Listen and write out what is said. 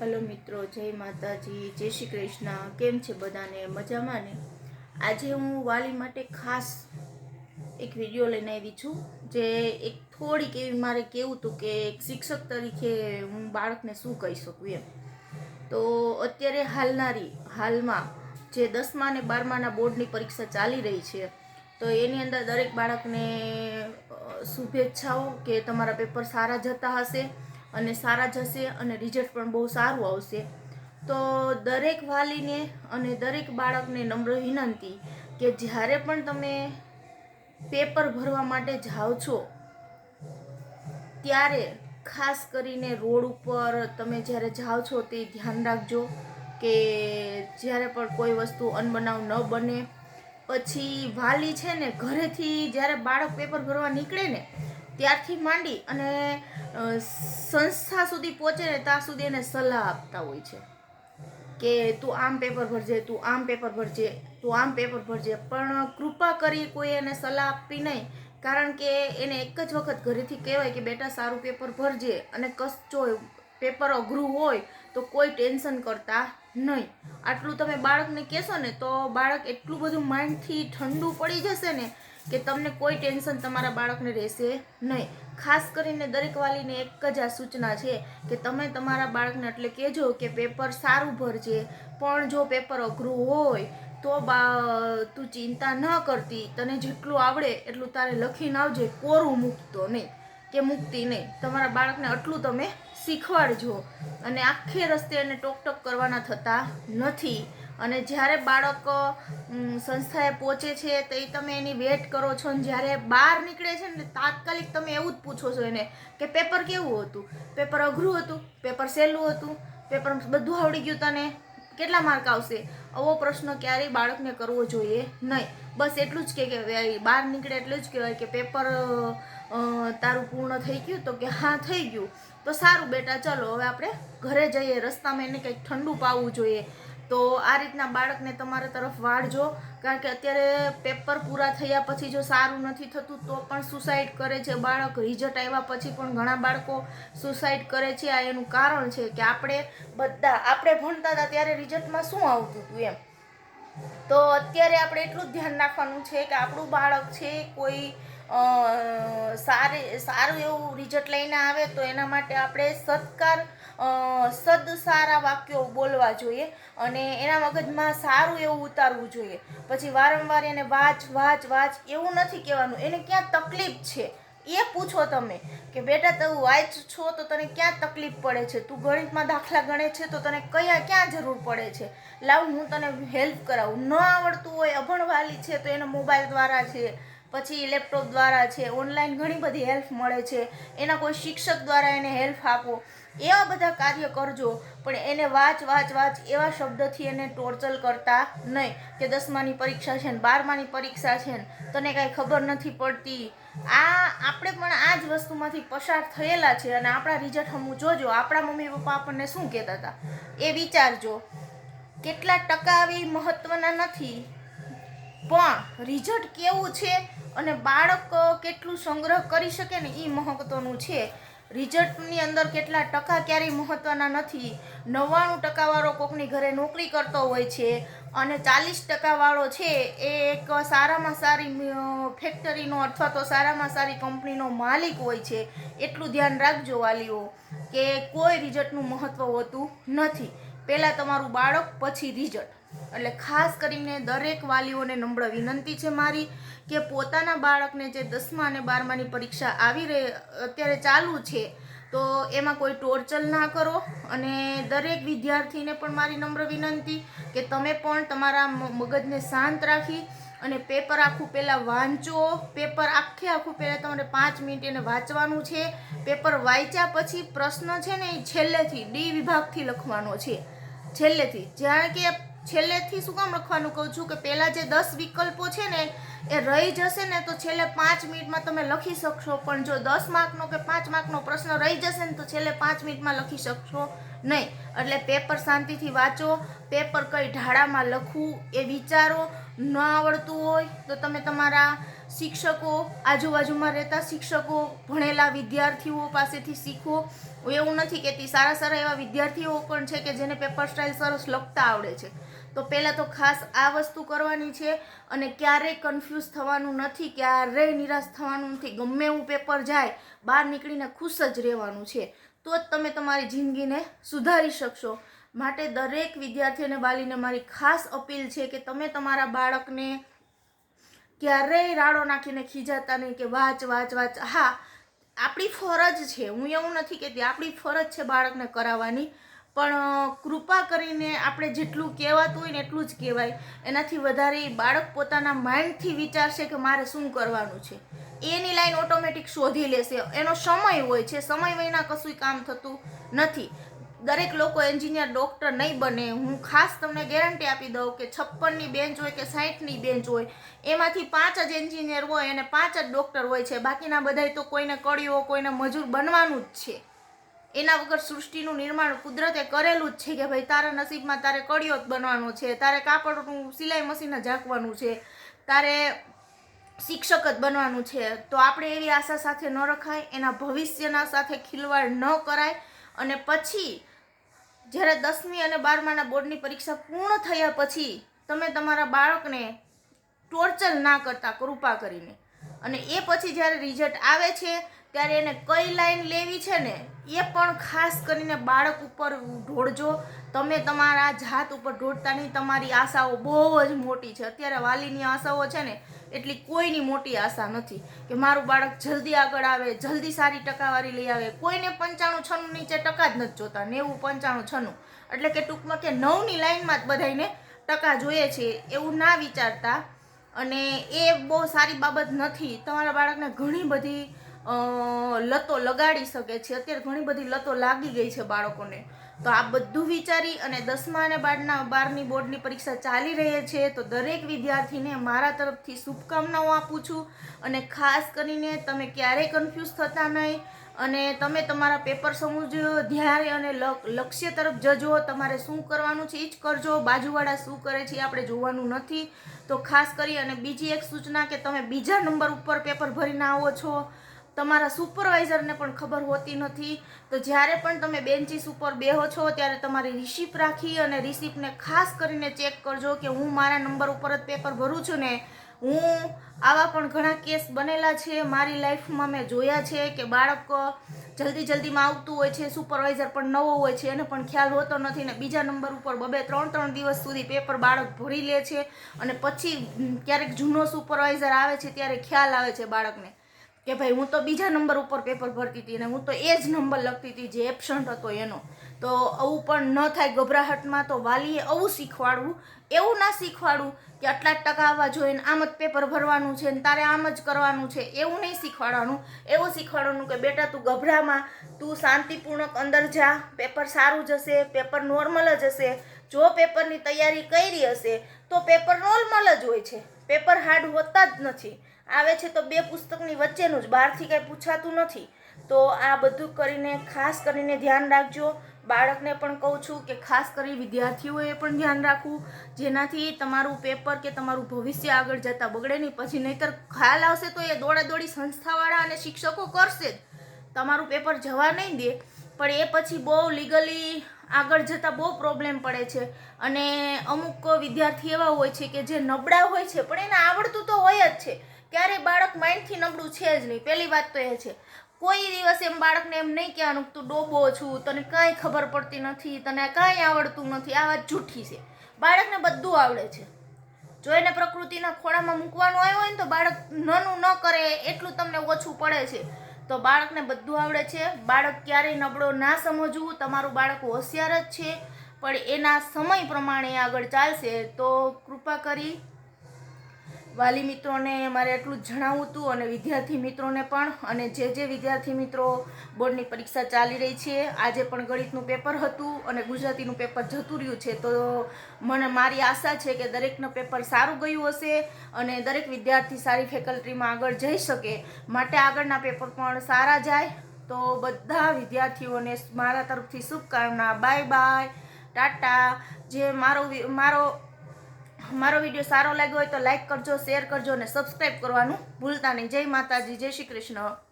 Hello મિત્રો, જય માતાજી, જય શ્રી કૃષ્ણ, કેમ છે બધાને? મજામાં ને? આજે હું વાલી માટે ખાસ એક વીડિયો લઈને આવી છું, જે એક થોડીક એવી મારે કેવું હતું કે એક શિક્ષક તરીકે હું બાળકને શું કહી શકું એમ. તો અત્યારે હાલનારી, હાલમાં જે દસમા અને બારમાના બોર્ડની પરીક્ષા ચાલી રહી છે, તો એની અંદર દરેક બાળકને શુભેચ્છાઓ કે તમારા પેપર સારા જતા હશે. અને સારા જશે અને રિઝલ્ટ પણ બહુ સારું આવશે. તો દરેક વાલીને અને દરેક બાળકને નમ્ર વિનંતી કે જ્યારે પણ તમે પેપર ભરવા માટે જાઓ છો, ત્યારે ખાસ કરીને રોડ ઉપર તમે જ્યારે જાઓ છો તે ધ્યાન રાખજો કે જ્યારે પણ કોઈ વસ્તુ અનબનાવ ન બને. પછી વાલી છે ને ઘરેથી જ્યારે બાળક પેપર ભરવા નીકળે ને ત્યારથી માંડી અને સંસ્થા સુધી પહોંચે ને ત્યાં સુધી એને સલાહ આપતા હોય છે. કે તું આમ પેપર ભરજે, તું આમ પેપર ભરજે, તું આમ પેપર ભરજે. પણ કૃપા કરી કોઈ એને સલાહ આપવી નહીં. કારણ કે એને એક જ વખત ઘરેથી કહેવાય કે બેટા સારું પેપર ભરજે અને કચ્ચો પેપર અઘરું હોય તો કોઈ ટેન્શન કરતા નહીં. આટલું તમે બાળકને કહેશો ને તો બાળક એટલું બધું માઇન્ડથી ઠંડુ પડી જશે ને કે તમને કોઈ ટેન્શન તમારા બાળકને રહેશે નહીં. ખાસ કરીને દરેક વાલીને એક જ આ સૂચના છે કે તમે તમારા બાળકને એટલે કહેજો કે પેપર સારું ભરજે. પણ જો પેપર અઘરું હોય, તો બા, તું ચિંતા ન કરતી. તને જેટલું આવડે એટલું તારે લખીને આવજે. કોરું મૂકતો નહીં કે મૂકતી નહીં. તમારા બાળકને આટલું તમે શીખવાડજો. અને આખે રસ્તે એને ટોકટોક કરવાના થતા નથી. અને જ્યારે બાળક સંસ્થાએ પહોંચે છે, તો એ તમે એની વેટ કરો છો અને જ્યારે બહાર નીકળે છે ને, તાત્કાલિક તમે એવું જ પૂછો છો એને કે પેપર કેવું હતું? પેપર અઘરું હતું? પેપર સહેલું હતું? પેપર બધું આવડી ગયું તને? કેટલા માર્ક આવશે? આવો પ્રશ્ન ક્યારેય બાળકને કરવો જોઈએ નહીં. બસ એટલું જ કે બહાર નીકળે એટલું જ કહેવાય કે પેપર તારું પૂર્ણ થઈ ગયું તો કે હા, થઈ ગયું. તો સારું બેટા, ચલો, હવે આપણે ઘરે જઈએ. રસ્તામાં એને કંઈક ઠંડુ પાવું જોઈએ. તો આ રીતના બાળકને તમારા તરફ વાળજો. કારણ કે અત્યારે પેપર પૂરા થયા પછી જો સારું નથી થતું તો પણ સુસાઇડ કરે છે. બાળક રિઝલ્ટ આવ્યા પછી પણ ઘણા બાળકો સુસાઇડ કરે છે. આ એનું કારણ છે કે આપણે બધા, આપણે ભણતા હતા ત્યારે રિઝલ્ટમાં શું આવતું હતું એમ. તો અત્યારે આપણે એટલું જ ધ્યાન રાખવાનું છે કે આપણું બાળક છે કોઈ સારી, સારું એવું રિઝલ્ટ લઈને આવે તો એના માટે આપણે સત્કાર સદ સારા વાક્યો બોલવા જોઈએ અને એના મગજમાં સારું એવું ઉતારવું જોઈએ. પછી વારંવાર એને વાંચ વાંચ વાંચ એવું નથી કહેવાનું. એને ક્યાં તકલીફ છે? એ પૂછો તમે કે બેટા તું વાંચ છો તો તને ક્યાં તકલીફ પડે છે? તું ગણિતમાં દાખલા ગણે છે તો તને કયા, ક્યાં જરૂર પડે છે? લાવ હું તને હેલ્પ કરાવું. ન આવડતું હોય, અભણવાલી છે તો એને મોબાઈલ દ્વારા છે, પછી લેપટોપ દ્વારા છે ઓનલાઈન ઘણી બધી હેલ્પ મળે છે. એના કોઈ શિક્ષક દ્વારા એને હેલ્પ આપો. એવા બધા કાર્ય કરજો, પણ એને વાંચ વાંચ વાંચ એવા શબ્દથી એને ટોર્ચર કરતા નહીં કે દસમાની પરીક્ષા છે ને બારમાની પરીક્ષા છે ને તને કાંઈ ખબર નથી પડતી. આ, આપણે પણ આ જ વસ્તુમાંથી પસાર થયેલા છે અને આપણા રિઝલ્ટ હમું જોજો. આપણા મમ્મી પપ્પા આપણને શું કહેતા હતા? એ વિચારજો. કેટલા ટકા આવી મહત્ત્વના નથી. પણ રિઝલ્ટ કેવું છે અને બાળક કેટલું સંગ્રહ કરી શકે ને એ મહત્ત્વનું છે. રિઝલ્ટની અંદર કેટલા ટકા ક્યારેય મહત્ત્વના નથી. નવ્વાણું ટકાવાળો કોકની ઘરે નોકરી કરતો હોય છે અને ચાલીસ ટકાવાળો છે એ એક સારામાં સારી ફેક્ટરીનો અથવા તો સારામાં સારી કંપનીનો માલિક હોય છે. એટલું ધ્યાન રાખજો વાલીઓ કે કોઈ રિઝલ્ટનું મહત્ત્વ હોતું નથી. પહેલાં તમારું બાળક, પછી રિઝલ્ટ. એટલે ખાસ કરીને દરેક વાલીઓને નમ્ર વિનંતી છે મારી કે પોતાના બાળકને જે દસમા અને બારમાની પરીક્ષા આવી રહી, અત્યારે ચાલુ છે, તો એમાં કોઈ ટોર્ચર ના કરો. અને દરેક વિદ્યાર્થીને પણ મારી નમ્ર વિનંતી કે તમે પણ તમારા મગજને શાંત રાખી અને પેપર આખું પહેલાં વાંચો. પેપર આખે આખું પહેલાં તમારે પાંચ મિનિટ એને વાંચવાનું છે. પેપર વાંચ્યા પછી પ્રશ્ન છે ને એ છેલ્લેથી ડી વિભાગથી લખવાનો છે. છેલ્લેથી. જાણે કે છેલ્લેથી શું કામ લખવાનું કહું છું કે પહેલાં જે દસ વિકલ્પો છે ને, એ રહી જશે ને તો છેલ્લે પાંચ મિનિટમાં તમે લખી શકશો. પણ જો દસ માર્કનો કે પાંચ માર્કનો પ્રશ્ન રહી જશે ને તો છેલ્લે પાંચ મિનિટમાં લખી શકશો નહીં. એટલે પેપર શાંતિથી વાંચો. પેપર કઈ ઢાળામાં લખવું એ વિચારો. ન આવડતું હોય તો તમે તમારા શિક્ષકો, આજુબાજુમાં રહેતા શિક્ષકો, ભણેલા વિદ્યાર્થીઓ પાસેથી શીખો. એવું નથી કહેતી સારા સારા એવા વિદ્યાર્થીઓ પણ છે કે જેને પેપર સ્ટાઇલ સરસ લખતા આવડે છે. તો પહેલાં તો ખાસ આ વસ્તુ કરવાની છે અને ક્યારેય કન્ફ્યુઝ થવાનું નથી, ક્યારેય નિરાશ થવાનું નથી. ગમે એવું પેપર જાય, બહાર નીકળીને ખુશ જ રહેવાનું છે. તો જ તમે તમારી જિંદગીને સુધારી શકશો. માટે દરેક વિદ્યાર્થી અને વાલીને મારી ખાસ અપીલ છે કે તમે તમારા બાળકને ક્યારેય રાડો નાખીને ખીજાતા નહીં કે વાંચ વાંચ વાંચ. હા, આપણી ફરજ છે. હું એવું નથી કહેતી, આપણી ફરજ છે બાળકને કરાવવાની. પણ કૃપા કરીને આપણે જેટલું કહેવાતું હોય ને એટલું જ કહેવાય. એનાથી વધારે બાળક પોતાના માઇન્ડથી વિચારશે કે મારે શું કરવાનું છે. એની લાઈન ઓટોમેટિક શોધી લેશે. એનો સમય હોય છે. સમય વિના કશું કામ થતું નથી. દરેક લોકો એન્જિનિયર, ડૉક્ટર નહીં બને. હું ખાસ તમને ગેરંટી આપી દઉં કે છપ્પનની બેન્ચ હોય કે સાહીઠની બેન્ચ હોય, એમાંથી પાંચ જ એન્જિનિયર હોય અને પાંચ જ ડૉક્ટર હોય છે. બાકીના બધાય તો કોઈને કળીઓ કોઈને મજૂર બનવાનું જ છે. એના વગર સૃષ્ટિનું નિર્માણ કુદરતે કરેલું જ છે કે ભાઈ તારા નસીબમાં તારે કળીઓ જ બનવાનો છે, તારે કાપડનું સિલાઈ મશીન ઝાંકવાનું છે, તારે શિક્ષક જ બનવાનું છે. તો આપણે એવી આશા સાથે ન રખાય, એના ભવિષ્યના સાથે ખિલવાડ ન કરાય અને પછી જ્યારે દસમી અને બારમાના બોર્ડની પરીક્ષા પૂર્ણ થયા પછી તમે તમારા બાળકને ટોર્ચર ના કરતા કૃપા કરીને. અને એ પછી જ્યારે રિઝલ્ટ આવે છે, ત્યારે એને કઈ લાઈન લેવી છે ને એ પણ ખાસ કરીને બાળક ઉપર ઢોળજો. તમે તમારા જાત ઉપર ઢોળતા નહીં, તમારી આશાઓ બહુ જ મોટી છે. અત્યારે વાલીની આશાઓ છે ને, એટલી કોઈની મોટી આશા નથી કે મારું બાળક જલ્દી આગળ આવે, જલ્દી સારી ટકાવારી લઈ આવે. કોઈને પંચાણું છનું નીચે ટકા જ નથી જોતા, નેવું પંચાણું છનું એટલે કે ટૂંકમાં કે નવની લાઈનમાં જ બધાને ટકા જોઈએ છે, એવું ના વિચારતા. અને એ બહુ સારી બાબત નથી. તમારા બાળકને ઘણી બધી લતો લગાડી શકે છે. અત્યારે ઘણી બધી લતો લાગી ગઈ છે બાળકોને. તો આ બધું વિચારી અને દસમા અને બારના બારની બોર્ડની પરીક્ષા ચાલી રહી છે, તો દરેક વિદ્યાર્થીને મારા તરફથી શુભકામનાઓ આપું છું. અને ખાસ કરીને તમે ક્યારેય કન્ફ્યુઝ થતા નહીં. અને તમે તમારા પેપર સમજો ધ્યારે અને લક- લક્ષ્ય તરફ જજો. તમારે શું કરવાનું છે એ જ કરજો. બાજુવાળા શું કરે છે આપણે જોવાનું નથી. તો ખાસ કરી અને બીજી એક સૂચના કે તમે બીજા નંબર ઉપર પેપર ભરીને આવો છો. તમારા સુપરવાઇઝરને પણ ખબર હોતી નથી. તો જ્યારે પણ તમે બેન્ચીસ ઉપર બેહો છો, ત્યારે તમારી રિસિપ રાખી અને રિસિપ્ટને ખાસ કરીને ચેક કરજો કે હું મારા નંબર ઉપર જ પેપર ભરું છું ને. હું આવા પણ ઘણા કેસ બનેલા છે, મારી લાઈફમાં મેં જોયા છે કે બાળક જલ્દી જલ્દીમાં આવતું હોય છે, સુપરવાઇઝર પણ નવો હોય છે, એને પણ ખ્યાલ હોતો નથી ને બીજા નંબર ઉપર બબે ત્રણ ત્રણ દિવસ સુધી પેપર બાળક ભરી લે છે અને પછી ક્યારેક જૂનો સુપરવાઇઝર આવે છે, ત્યારે ખ્યાલ આવે છે બાળકને. કે ભાઈ, હું તો બીજા નંબર ઉપર પેપર ભરતી હતી ને હું તો એ જ નંબર લખતી હતી જે એબસન્ટ હતો એનો. તો આવું પણ ન થાય ગભરાહટમાં તો વાલીએ આવું શીખવાડવું, એવું ના શીખવાડવું કે આટલા જ ટકા આવવા જોઈએ ને આમ જ પેપર ભરવાનું છે ને તારે આમ જ કરવાનું છે, એવું નહીં શીખવાડવાનું. એવું શીખવાડવાનું કે બેટા તું ગભરામાં, તું શાંતિપૂર્ણક અંદર જા પેપર સારું જશે પેપર નોર્મલ જ હશે જો પેપરની તૈયારી કરી હશે, તો પેપર નોર્મલ જ હોય છે. પેપર હાર્ડ હોતા જ નથી. આવે છે તો બે પુસ્તકની વચ્ચેનું જ, બહારથી કાંઈ પૂછાતું નથી. તો આ બધું કરીને, ખાસ કરીને ધ્યાન રાખજો. બાળકને પણ કહું છું કે ખાસ કરી વિદ્યાર્થીઓએ પણ ધ્યાન રાખવું. જેનાથી તમારું પેપર કે તમારું ભવિષ્ય આગળ જતાં બગડે નહીં. પછી નહીંતર ખ્યાલ આવશે તો એ દોડા દોડી સંસ્થાવાળા અને શિક્ષકો કરશે જ. તમારું પેપર જવા નહીં દે. પણ એ પછી બહુ લીગલી આગળ જતાં બહુ પ્રોબ્લેમ પડે છે. અને અમુક વિદ્યાર્થી એવા હોય છે કે જે નબળા હોય છે, પણ એને આવડતું તો હોય જ છે. ક્યારેય બાળક માઇન્ડથી નબળું છે જ નહીં. પહેલી વાત તો એ છે. કોઈ દિવસ એમ બાળકને એમ નહીં કહેવાનું તું ડોબો છું, તને કાંઈ ખબર પડતી નથી, તને કાંઈ આવડતું નથી. આ વાત જૂઠી છે. બાળકને બધું આવડે છે. જો એને પ્રકૃતિના ખોળામાં મૂકવાનું આવ્યું હોય ને તો બાળક નાનું ન કરે, એટલું તમને ઓછું પડે છે. તો બાળકને બધું આવડે છે. બાળક ક્યારેય નબળો ના સમજવું, તમારું બાળક હોશિયાર જ છે. પણ એના સમય પ્રમાણે આગળ ચાલશે, તો કૃપા કરી વાલી મિત્રોને મારે એટલું જ જણાવવું હતું અને વિદ્યાર્થી મિત્રોને પણ. અને જે જે વિદ્યાર્થી મિત્રો બોર્ડની પરીક્ષા ચાલી રહી છે, આજે પણ ગણિતનું પેપર હતું અને ગુજરાતીનું પેપર જતું રહ્યું છે, તો મને મારી આશા છે કે દરેકનું પેપર સારું ગયું હશે અને દરેક વિદ્યાર્થી સારી ફેકલ્ટીમાં આગળ જઈ શકે. માટે આગળના પેપર પણ સારા જાય. તો બધા વિદ્યાર્થીઓને મારા તરફથી શુભકામના. Bye bye. ટાટા. જે મારો મારો મારો વીડિયો સારો લાગ્યો હોય તો લાઈક કરજો, શેર કરજો અને સબસ્ક્રાઈબ કરવાનું ભૂલતા નહીં. જય માતાજી, જય શ્રી કૃષ્ણ.